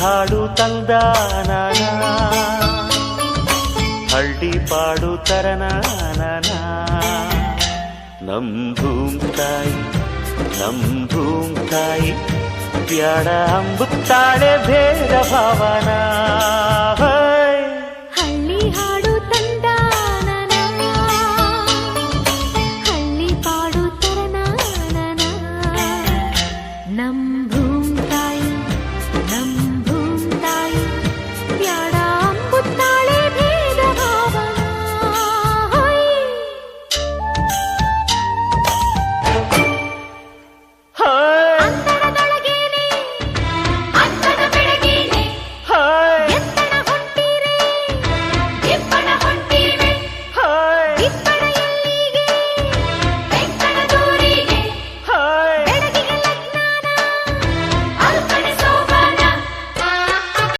ಹಾಡು ತಂದಾನ ಹಳ್ಳಿ ಪಾಡು ತರನಾನ ನಮ್ ಭೂಮ್ ತಾಯಿ ನಮ್ ಭೂಮ್ ತಾಯಿ ಬ್ಯಾಡ ಅಂಬುತ್ತಾಳೆ ಭೇದ ಭಾವನಾ.